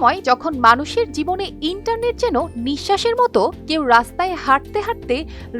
সময় যখন মানুষের জীবনে ইন্টারনেট যেন নিঃশ্বাসের মতো, কেউ রাস্তায় হাঁটতে হাঁটতে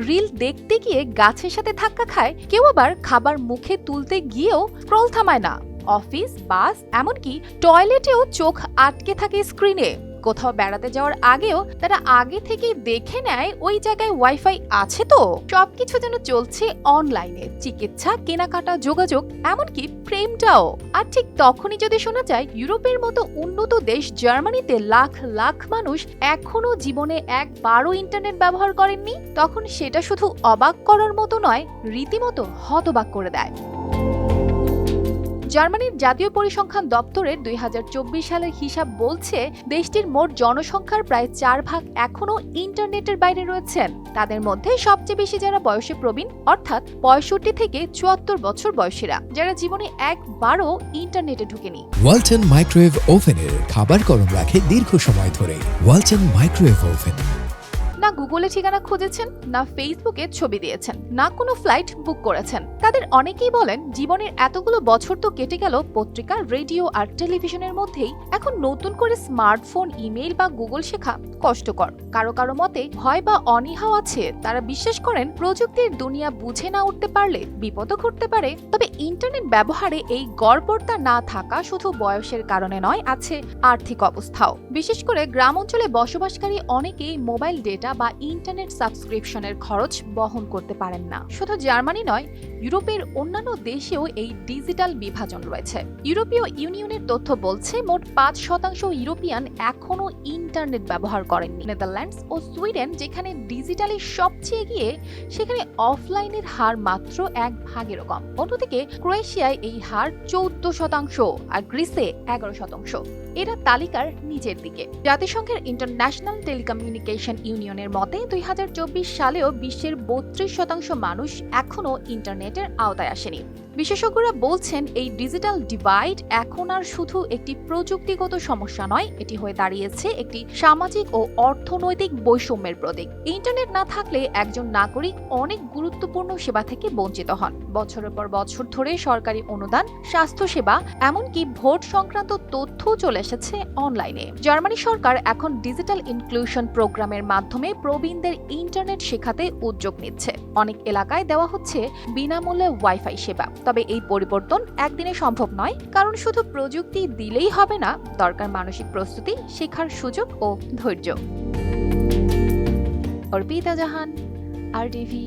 রিল দেখতে গিয়ে গাছের সাথে ধাক্কা খায়, কেউ আবার খাবার মুখে তুলতে গিয়েও স্ক্রল থামায় না। অফিস, বাস, এমনকি টয়লেটেও চোখ আটকে থাকে স্ক্রিনে কোথাও বেড়াতে যাওয়ার আগেও তারা আগে থেকেই দেখে নেয় ওই জায়গায় ওয়াইফাই আছে তো। সবকিছু যেন চলছে অনলাইনে, চিকিৎসা, কেনাকাটা, যোগাযোগ, এমনকি প্রেমটাও। আর ঠিক তখনই যদি শোনা যায়, ইউরোপের মতো উন্নত দেশ জার্মানিতে লাখ লাখ মানুষ এখনও জীবনে একবারও ইন্টারনেট ব্যবহার করেননি, তখন সেটা শুধু অবাক করার মতো নয়, রীতিমতো হতবাক করে দেয়। জার্মানির জাতীয় পরিসংখ্যান দপ্তরের দুই সালের হিসাব বলছে, দেশটির মোট জনসংখ্যার প্রায় চার ভাগ এখনও ইন্টারনেটের বাইরে রয়েছেন। তাদের মধ্যে সবচেয়ে বেশি যারা বয়সে প্রবীণ, অর্থাৎ পঁয়ষট্টি থেকে চুয়াত্তর বছর বয়সীরা, যারা জীবনে একবারও ইন্টারনেটে ঢুকেনি। ওয়ালটন মাইক্রোওয়েভ ওভেনের খাবার গরম রাখে দীর্ঘ সময় ধরে। Walton microwave oven. গুগলে ঠিকানা খুঁজেছেন, না ফেসবুকে ছবি দিয়েছেন, না কোনো ফ্লাইট বুক করেছেন। তাদের অনেকেই বলেন, জীবনের এতগুলো বছর তো কেটে গেল পত্রিকা, রেডিও আর টেলিভিশনের মধ্যেই। এখন নতুন করে স্মার্টফোন, ইমেইল বা গুগল শেখা কষ্টকর। কারও কারও মতে, ভয় বা অনীহাও আছে। তারা বিশ্বাস করেন, প্রযুক্তির দুনিয়া বুঝে না উঠতে পারলে বিপদও ঘটতে পারে। তবে ইন্টারনেট ব্যবহারে এই গড়পড়তা না থাকা শুধু বয়সের কারণে নয়, আছে আর্থিক অবস্থাও। বিশেষ করে গ্রাম অঞ্চলে বসবাসকারী অনেকেই মোবাইল, ডেটা বা ইন্টারনেট সাবস্ক্রিপশনের খরচ বহন করতে পারেন না। শুধু জার্মানি নয়, ইউরোপের অন্যান্য দেশেও এই ডিজিটাল বিভাজন রয়েছে। ইউরোপীয় ইউনিয়নের তথ্য বলছে, মোট পাঁচ শতাংশ ইউরোপিয়ান এখনও ইন্টারনেট ব্যবহার করেননি। নেদারল্যান্ডস ও সুইডেন, যেখানে ডিজিটালি সবচেয়ে এগিয়ে, সেখানে অফলাইনের হার মাত্র এক ভাগেরও কম। অন্যদিকে, ক্রোয়েশিয়ায় এই হার চৌদ্দ শতাংশ আর গ্রিসে এগারো শতাংশ। এরা তালিকার নিচের দিকে। জাতিসংঘের ইন্টারন্যাশনাল টেলিকমিউনিকেশন ইউনিয়নের মতে, দুই হাজার চব্বিশ সালেও বিশ্বের বত্রিশ শতাংশ মানুষ এখনও ইন্টারনেটের আওতায় আসেনি। বিশেষজ্ঞরা বলছেন, এই ডিজিটাল ডিভাইড এখন আর শুধু একটি প্রযুক্তিগত সমস্যা নয়, এটি হয়ে দাঁড়িয়েছে একটি সামাজিক ও অর্থনৈতিক বৈষম্যের প্রতীক। ইন্টারনেট না থাকলে একজন নাগরিক অনেক গুরুত্বপূর্ণ সেবা থেকে বঞ্চিত হন। বছরের পর বছর ধরে সরকারি অনুদান, স্বাস্থ্যসেবা, এমনকি ভোট সংক্রান্ত তথ্য চলে এসেছে অনলাইনে। জার্মানি সরকার এখন ডিজিটাল ইনক্লুশন প্রোগ্রামের মাধ্যমে প্রবীণদের ইন্টারনেট শেখাতে উদ্যোগ নিচ্ছে। অনেক এলাকায় দেওয়া হচ্ছে বিনামূল্যে ওয়াইফাই সেবা। তবে এই পরিবর্তন একদিনে সম্ভব নয়, কারণ শুধু প্রযুক্তি দিলেই হবে না, দরকার মানসিক প্রস্তুতি, শেখার সুযোগ ও ধৈর্য। অর্পিতা জাহান, আর টিভি